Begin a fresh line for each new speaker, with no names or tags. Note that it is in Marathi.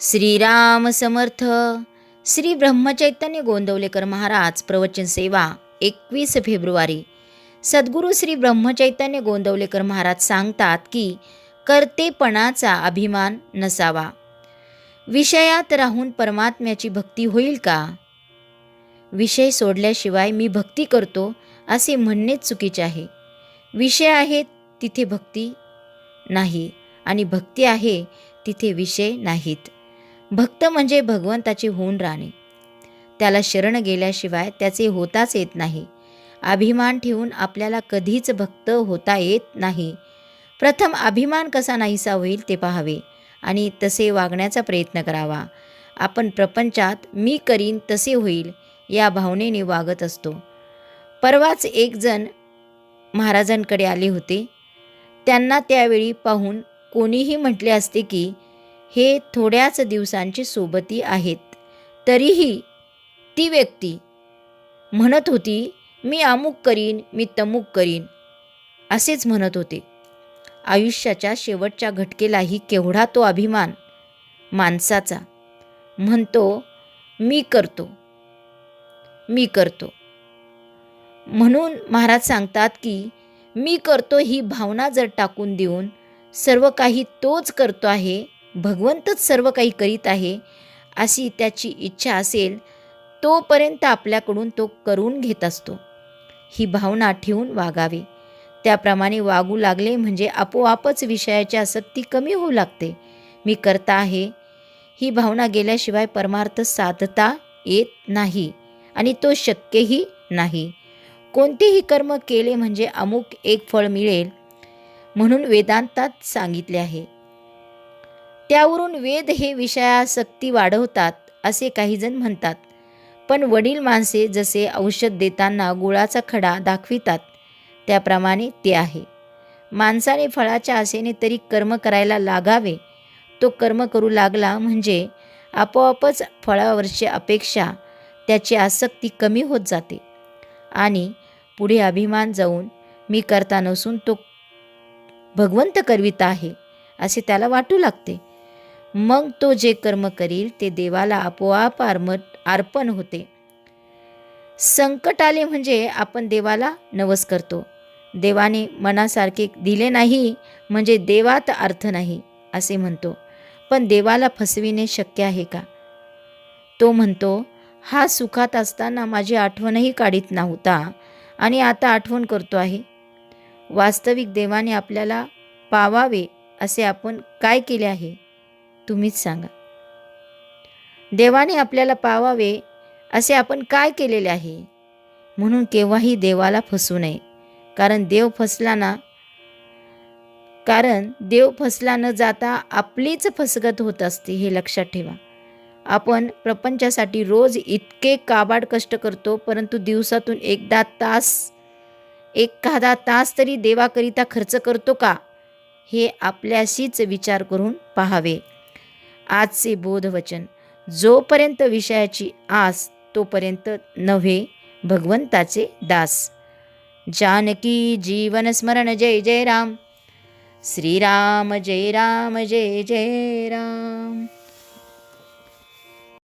श्रीराम समर्थ. श्री ब्रह्मचैतन्य गोंदवलेकर महाराज प्रवचन सेवा एकवीस फेब्रुवारी. सद्गुरू श्री ब्रह्मचैतन्य गोंदवलेकर महाराज सांगतात की कर्तेपणाचा अभिमान नसावा. विषयात राहून परमात्म्याची भक्ती होईल का? विषय सोडल्याशिवाय मी भक्ती करतो असे म्हणणेच चुकीचे आहे. विषय आहेत तिथे भक्ती नाही. आणि भक्ती आहे तिथे विषय नाहीत. भक्त म्हणजे भगवंताची होऊन राहणे. त्याला शरण गेल्याशिवाय त्याचे होताच येत नाही. अभिमान ठेवून आपल्याला कधीच भक्त होता येत नाही. प्रथम अभिमान कसा नाहीसा होईल ते पाहावे आणि तसे वागण्याचा प्रयत्न करावा. आपण प्रपंचात मी करीन तसे होईल या भावनेने वागत असतो. परवाच एक जण महाराजांकडे आले होते. त्यांना त्यावेळी पाहून कोणीही म्हटले असते की हे थोड्याच दिवसांची सोबती आहेत. तरीही ती व्यक्ती म्हणत होती मी अमुक करीन मी तमुक करीन असेच म्हणत होते. आयुष्याच्या शेवटच्या घटकेलाही केवढा तो अभिमान माणसाचा. म्हणतो मी करतो मी करतो. म्हणून महाराज सांगतात की मी करतो ही भावना जर टाकून देऊन सर्व काही तोच करतो आहे भगवंतच सर्व काही करीत आहे अशी त्याची इच्छा असेल तोपर्यंत आपल्याकडून तो करून घेत असतो. ही भावना ठेवून वागावे. त्याप्रमाणे वागू लागले म्हणजे आपोआपच विषयाची आसक्ती कमी होऊ लागते. मी करता आहे. ही भावना गेल्याशिवाय परमार्थ साधता येत नाही आणि तो शक्यही नाही. कोणतेही कर्म केले म्हणजे अमुक एक फळ मिळेल म्हणून वेदांतात सांगितले आहे. त्यावरून वेद हे विषयासक्ती वाढवतात असे काहीजण म्हणतात. पण वडील माणसे जसे औषध देताना गुळाचा खडा दाखवितात त्याप्रमाणे ते आहे. माणसाने फळाच्या आशेने तरी कर्म करायला लागावे. तो कर्म करू लागला म्हणजे आपोआपच फळावरची अपेक्षा त्याची आसक्ती कमी होत जाते. आणि पुढे अभिमान जाऊन मी करता नसून तो भगवंत करवित आहे असे त्याला वाटू लागते. मग तो जे कर्म करील ते देवाला आपोआप आर्म अर्पण होते. संकट आले म्हणजे आपण देवाला नवस करतो. देवाने मनासारखे दिले नाही म्हणजे देवात अर्थ नाही असे म्हणतो. पण देवाला फसविणे शक्य आहे का? तो म्हणतो हा सुखात असताना माझी आठवणही काढीत नव्हता आणि आता आठवण करतो आहे. वास्तविक देवाने आपल्याला पावावे असे आपण काय केले आहे? तुम्हीच सांगा. देवाने आपल्याला पावावे असे आपण काय केलेले आहे? म्हणून केव्हाही देवाला फसू नये. कारण देव फसला ना कारण देव फसला न जाता आपलीच फसगत होत असते हे लक्षात ठेवा. आपण प्रपंचासाठी रोज इतके काबाड कष्ट करतो परंतु दिवसातून एकदा तास एखादा तास तरी देवाकरिता खर्च करतो का? हे आपल्याशीच विचार करून पाहावे. आजचे बोधवचन. जोपर्यंत विषयाची आस तोपर्यंत नव्हे भगवंताचे दास. जानकी जीवन स्मरण जय जय राम. श्रीराम जय राम जय जय राम.